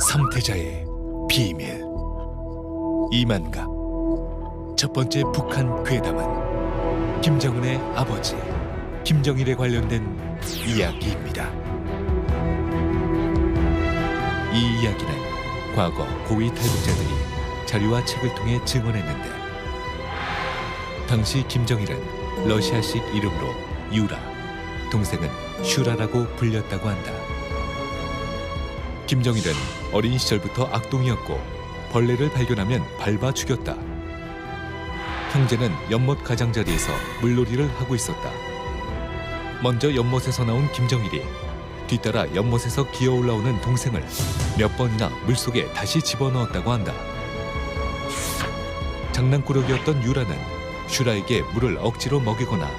삼태자의 비밀 이만갑 첫 번째 북한 괴담은 김정은의 아버지 김정일에 관련된 이야기입니다. 이 이야기는 과거 고위 탈북자들이 자료와 책을 통해 증언했는데 당시 김정일은 러시아식 이름으로 유라, 동생은 슈라라고 불렸다고 한다. 김정일은 어린 시절부터 악동이었고 벌레를 발견하면 밟아 죽였다. 형제는 연못 가장자리에서 물놀이를 하고 있었다. 먼저 연못에서 나온 김정일이 뒤따라 연못에서 기어 올라오는 동생을 몇 번이나 물속에 다시 집어넣었다고 한다. 장난꾸러기였던 유라는 슈라에게 물을 억지로 먹이거나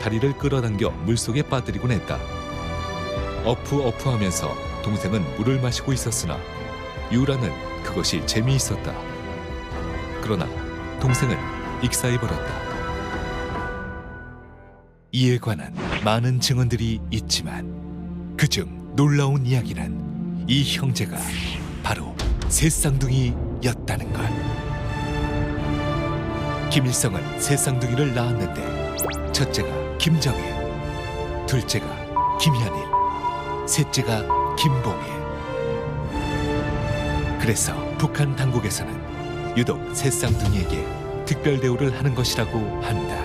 다리를 끌어당겨 물속에 빠뜨리곤 했다. 어프 어프 하면서 동생은 물을 마시고 있었으나 유라는 그것이 재미있었다. 그러나 동생을 익사해 버렸다. 이에 관한 많은 증언들이 있지만 그중 놀라운 이야기는 이 형제가 바로 새 쌍둥이였다는 것. 김일성은 새 쌍둥이를 낳았는데 첫째가 김정일, 둘째가 김현일, 셋째가 김봉일. 그래서 북한 당국에서는 유독 새 쌍둥이에게 특별 대우를 하는 것이라고 한다.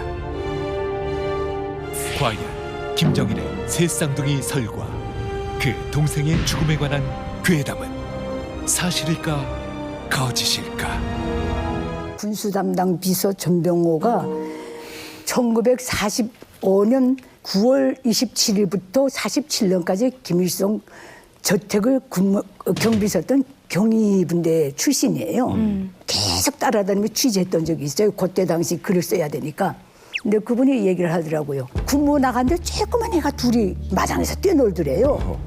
과연 김정일의 새 쌍둥이 설과 그 동생의 죽음에 관한 괴담은 사실일까 거짓일까? 군수 담당 비서 전병호가 1945년 9월 27일부터 47년까지 김일성 저택을 근무, 어, 경비했던 경위분대 출신이에요. 계속 따라다니며 취재했던 적이 있어요. 그때 당시 글을 써야 되니까. 근데 그분이 얘기를 하더라고요. 군무 나갔는데 조그만 애가 둘이 마당에서 뛰놀더래요.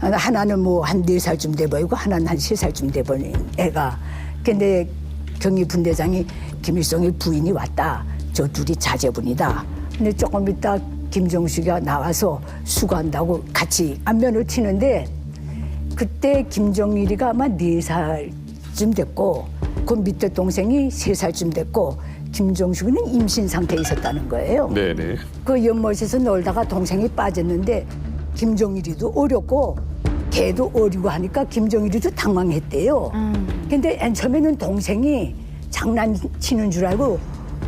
하나는 뭐 한 네 살쯤 돼 보이고 하나는 한 세 살쯤 돼 보이는 애가. 근데 경위 분대장이 김일성의 부인이 왔다. 저 둘이 자제분이다. 근데 조금 있다 김정숙이가 나와서 수고한다고 같이 안면을 치는데 그때 김정일이가 아마 네 살쯤 됐고 그 밑에 동생이 세 살쯤 됐고 김정숙이는 임신 상태에 있었다는 거예요. 네네. 그 연못에서 놀다가 동생이 빠졌는데 김정일이도 어렸고 걔도 어리고 하니까 김정일이도 당황했대요. 근데 맨 처음에는 동생이 장난치는 줄 알고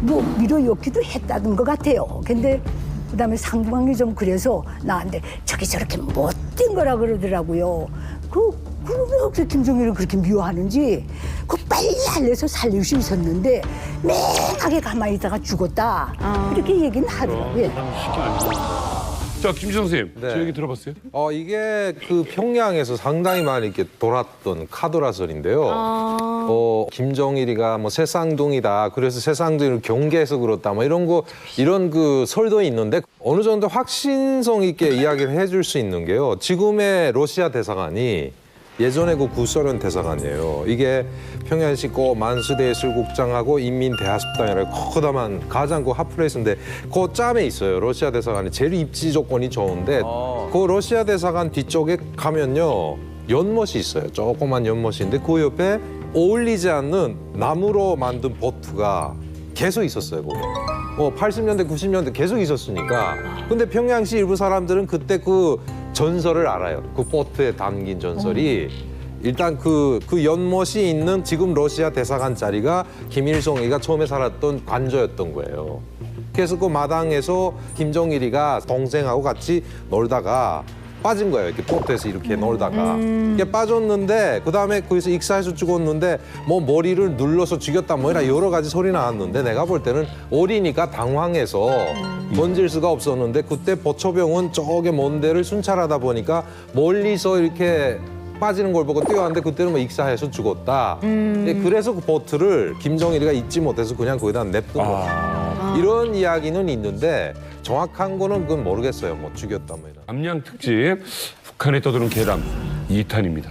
뭐 밀어넣기도 했다는 것 같아요. 근데 그다음에 상황이 좀 그래서 나한테 저게 저렇게 못된 거라 그러더라고요. 그 그러면 어떻게 김정일을 그렇게 미워하는지 그 빨리 알려서 살릴 수 있었는데 맹하게 가만히 있다가 죽었다. 이렇게 얘기는 하더라고요. 자, 김지성 선생님, 네. 저 얘기 들어봤어요? 어 이게 그 평양에서 상당히 많이 이렇게 돌았던 카더라설인데요. 어 김정일이가 뭐 새쌍둥이다. 그래서 새쌍둥이를 경계해서 그렇다. 뭐 이런 거 이런 그 설도 있는데 어느 정도 확신성 있게 이야기를 해줄 수 있는 게요. 지금의 러시아 대사관이 예전에 그 구소련 대사관이에요. 이게 평양시 고 만수대 예술국장하고 인민대하습당이라고 커다란 가장 그 핫플레이스인데 그 짬에 있어요. 러시아 대사관이 제일 입지 조건이 좋은데 그 러시아 대사관 뒤쪽에 가면요 연못이 있어요. 조그만 연못인데 그 옆에 어울리지 않는 나무로 만든 보트가 계속 있었어요. 거기. 뭐 80년대, 90년대 계속 있었으니까. 근데 평양시 일부 사람들은 그때 그 전설을 알아요. 그 보트에 담긴 전설이. 일단 그, 그 연못이 있는 지금 러시아 대사관 자리가 김일성이가 처음에 살았던 관저였던 거예요. 그래서 그 마당에서 김정일이가 동생하고 같이 놀다가 빠진 거예요. 이렇게 보트에서 이렇게 놀다가. 이게 빠졌는데 그 다음에 거기서 익사해서 죽었는데 뭐 머리를 눌러서 죽였다 뭐 이런 여러 가지 소리 나왔는데 내가 볼 때는 어리니까 당황해서 던질 수가 없었는데 그때 보초병은 저게 먼 데를 순찰하다 보니까 멀리서 이렇게 빠지는 걸 보고 뛰어왔는데 그때는 뭐 익사해서 죽었다. 예, 그래서 그 보트를 김정일이가 잊지 못해서 그냥 거기다 냅둔 거다. 이런 이야기는 있는데 정확한 거는 그건 모르겠어요. 뭐 죽였다 뭐 이런. 남양 특집 북한에 떠도는 계담 2탄입니다.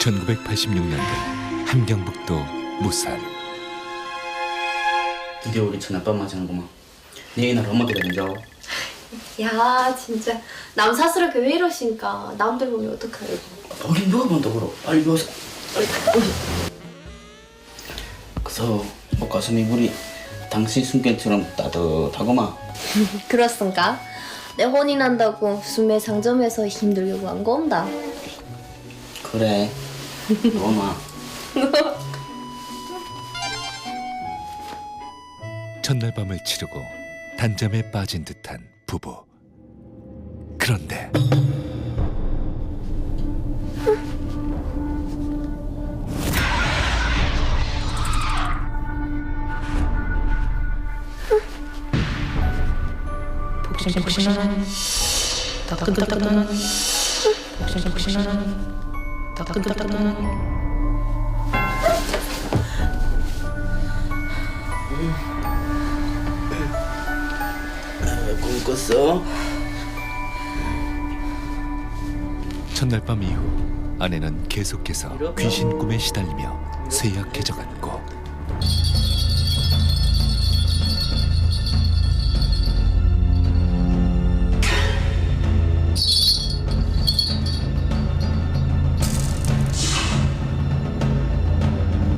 (1986년도) 함경북도 무산 드디어 우리 첫날밤 맞이하는구만. 네날 엄마도 되죠? 야 진짜 남 사스럽게 왜 이러신가 남들 보면 어떡해요 우리 누가 본다 그러? 빨리 누워서. 빨리 빨리. 그래서 뭐 가슴이 우리 당신 숨결처럼 따뜻하구만. 그렇습니까? 내 혼이 난다고 수매 상점에서 힘들게 구한 건다 그래. 엄마. 첫날 밤을 치르고 단잠에 빠진 듯한 부부. 그런데 복싱복싱한 따끈따끈한 복싱복싱한 따끈따끈한 꿈 꿨어? 첫날 밤 이후 아내는 계속해서 귀신 꿈에 시달리며 쇠약해져갔고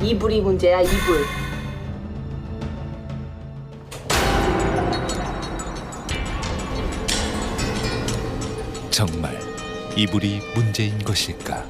이불이 문제야 이불. 정말 이불이 문제인 것일까?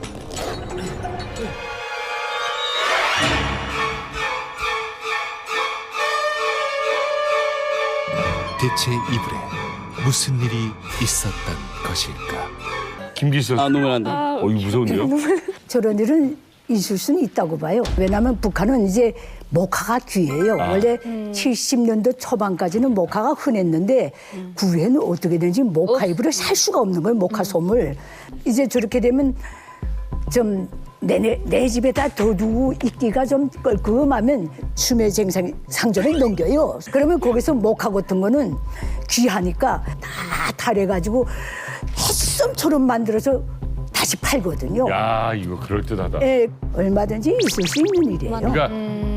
대체 이불에 무슨 일이 있었던 것일까? 김기석. 아 눈물 난다. 어, 이거 무서운데요? 저런 일은 있을 수는 있다고 봐요. 왜냐하면 북한은 이제 목화가 귀해요. 원래 70년도 초반까지는 목화가 흔했는데 그 후에는 어떻게 되는지 목화 이불을 살 수가 없는 거예요. 목화 솜을. 이제 저렇게 되면 좀 내, 내, 내 집에다 둬두고 있기가 좀 껄끔하면 수매쟁상 상점에 넘겨요. 그러면 거기서 목화 같은 거는 귀하니까 다 달해가지고 햇솜처럼 만들어서 다시 팔거든요. 야 이거 그럴 듯하다. 예, 얼마든지 있을 수 있는 일이에요. 그러니까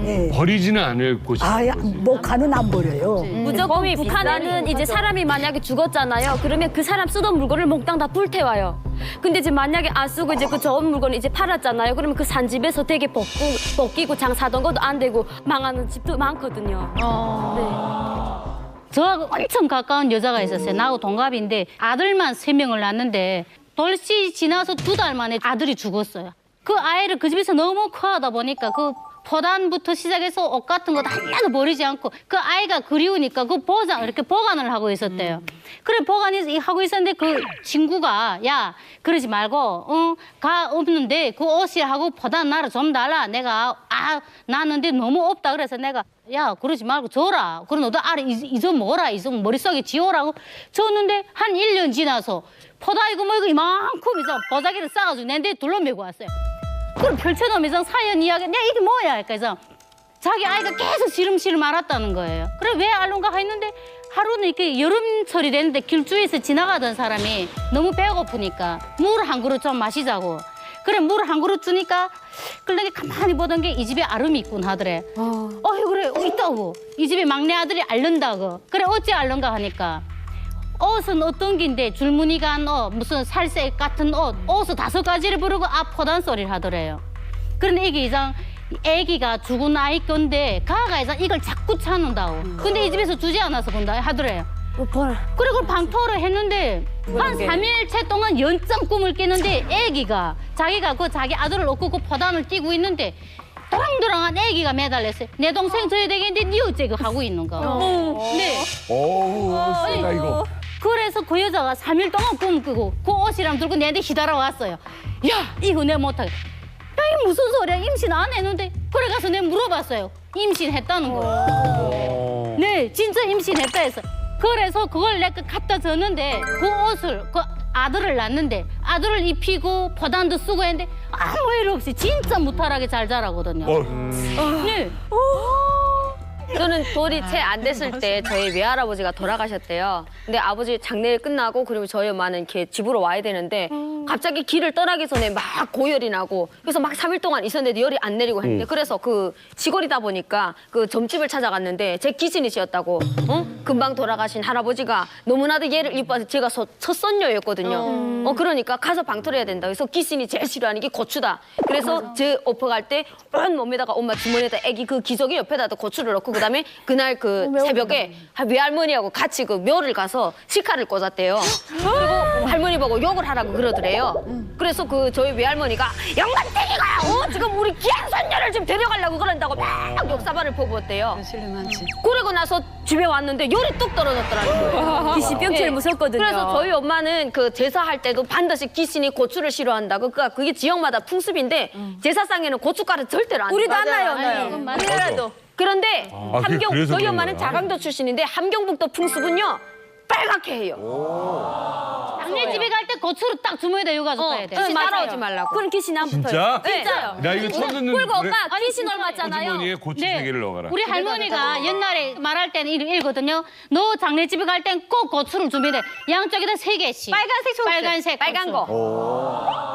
예. 버리지는 않을 곳이. 아, 야, 목화는 안 버려요. 무조건 북한에는 이제 사람이 만약에 죽었잖아요 그러면 그 사람 쓰던 물건을 몽땅 다 불태워요 근데 이제 만약에 안 쓰고 이제 그 좋은 물건을 이제 팔았잖아요 그러면 그 산집에서 되게 벗고, 벗기고 장사하던 것도 안 되고 망하는 집도 많거든요 저하고 엄청 가까운 여자가 있었어요. 나하고 동갑인데 아들만 세 명을 낳았는데 돌씨 지나서 두 달 만에 아들이 죽었어요. 그 아이를 그 집에서 너무 커하다 보니까 그 포단부터 시작해서 옷 같은 거 하나도 버리지 않고 그 아이가 그리우니까 그 보장 이렇게 보관을 하고 있었대요. 그래 보관이 하고 있었는데 그 친구가 야 그러지 말고 어가 없는데 그 옷이 하고 포단 나를 좀 달라. 내가 아 나는데 너무 없다. 그래서 내가 야 그러지 말고 줘라. 그럼 너도 알아. 이좀 먹어라. 이 좀 머릿속에 지워라고 줬는데 한 일 년 지나서 포다 이거 뭐 이거 이만큼 이상 보자기를 싸가지고 내한테 둘러매고 왔어요 그럼 펼쳐놓으면서 사연 이야기 야 이게 뭐야? 그래서 자기 아이가 계속 시름시름 알았다는 거예요. 그래 왜 알론가 했는데 하루는 이렇게 여름철이 됐는데 길주에서 지나가던 사람이 너무 배고프니까 물 한 그릇 좀 마시자고. 그래 물 한 그릇 주니까 그러게 가만히 보던 게 이 집에 아름이 있군 하더래. 어이 그래 있다고. 이 집에 막내 아들이 앓는다고. 그래 어찌 앓는가 하니까 옷은 어떤 긴데 줄무늬가 한 옷, 무슨 살색 같은 옷, 옷을 다섯 가지를 부르고 앞포단 소리를 하더래요. 그런데 이게 이상 애기가 죽은 아이 건데 가가 이상 이걸 자꾸 찾는다고. 근데 이 집에서 주지 않아서 본다 하더래요. 그리고 방토를 했는데 한 삼일째 동안 연장 꿈을 깨는데 애기가 자기가 그 자기 아들을 얻고 그 포단을 띄고 있는데 도랑도랑한 애기가 매달렸어요. 내 동생 줘야 되겠는데 니 어째 그 하고 있는 거. 네. 어우 세다 이거. 그래서 그 여자가 삼 일 동안 꿈 꾸고 그 옷이랑 들고 내한테 기다려 왔어요. 야, 이거 내가 못하겠다. 야, 이게 무슨 소리야? 임신 안 했는데. 그래 가서 내가 물어봤어요. 임신했다는 거예요. 네, 진짜 임신했다 해서. 그래서 그걸 내가 갖다 줬는데 그 옷을 그 아들을 낳는데 아들을 입히고 포단도 쓰고 했는데 아무 일 없이 진짜 무탈하게 잘 자라거든요. 네. 저는 돌이 채 안 됐을 때 저희 외할아버지가 돌아가셨대요. 근데 아버지 장례일 끝나고 그리고 저희 엄마는 이렇게 집으로 와야 되는데 갑자기 길을 떠나기 전에 막 고열이 나고 그래서 막 3일 동안 있었는데 열이 안 내리고 했는데 그래서 그 시골이다 보니까 그 점집을 찾아갔는데 제 기신이셨다고 어? 금방 돌아가신 할아버지가 너무나도 얘를 이뻐서 제가 서- 첫 손녀였거든요. 어 그러니까 가서 방토를 해야 된다. 그래서 기신이 제일 싫어하는 게 고추다. 그래서 제 오퍼 갈때온 몸에다가 엄마 주머니에다 애기 그 기저귀 옆에다 고추를 넣고 그다음에 그날 그 새벽에 외할머니하고 같이 그 묘를 가서 식칼을 꽂았대요. 그리고 할머니 보고 욕을 하라고 그러더래요. 그래서 그 저희 외할머니가 영감탱이가 어 지금 우리 귀한 손녀를 지금 데려가려고 그런다고 막 욕사발을 퍼부었대요. 그러고 나서 집에 왔는데 열이 뚝 떨어졌더라는 거예요. 기신병 제일 무섭거든요. 그래서 저희 엄마는 그 제사할 때도 반드시 기신이 고추를 싫어한다고. 그러니까 그게 지역마다 풍습인데 제사상에는 고춧가루 절대로 안 우리도 안 넣어요. 나요, 나요. 우리라도. 그런데 아, 그- 함경 그래서 저희 그런 엄마는 거야? 자강도 출신인데 함경북도 풍습은요 빨갛게 해요. 장례 집에 갈때 고추를 딱 주머니에다 요가지고 어, 가야 돼. 귀신 따라오지 말라고. 그럼 기신 안 붙어요. 진짜? 네. 진짜요? 나 이거 처음 듣는 그리고 노래. 엄마 기신 얼마잖아요. 주머니에 고추 네. 세 개를 넣어가라. 우리 할머니가 옛날에 말할 때는 이렇게 읽거든요. 너 장례집에 갈 땐 꼭 고추를 준비해. 양쪽에다 세 개씩. 빨간색 소스. 빨간색 빨간 고추. 거.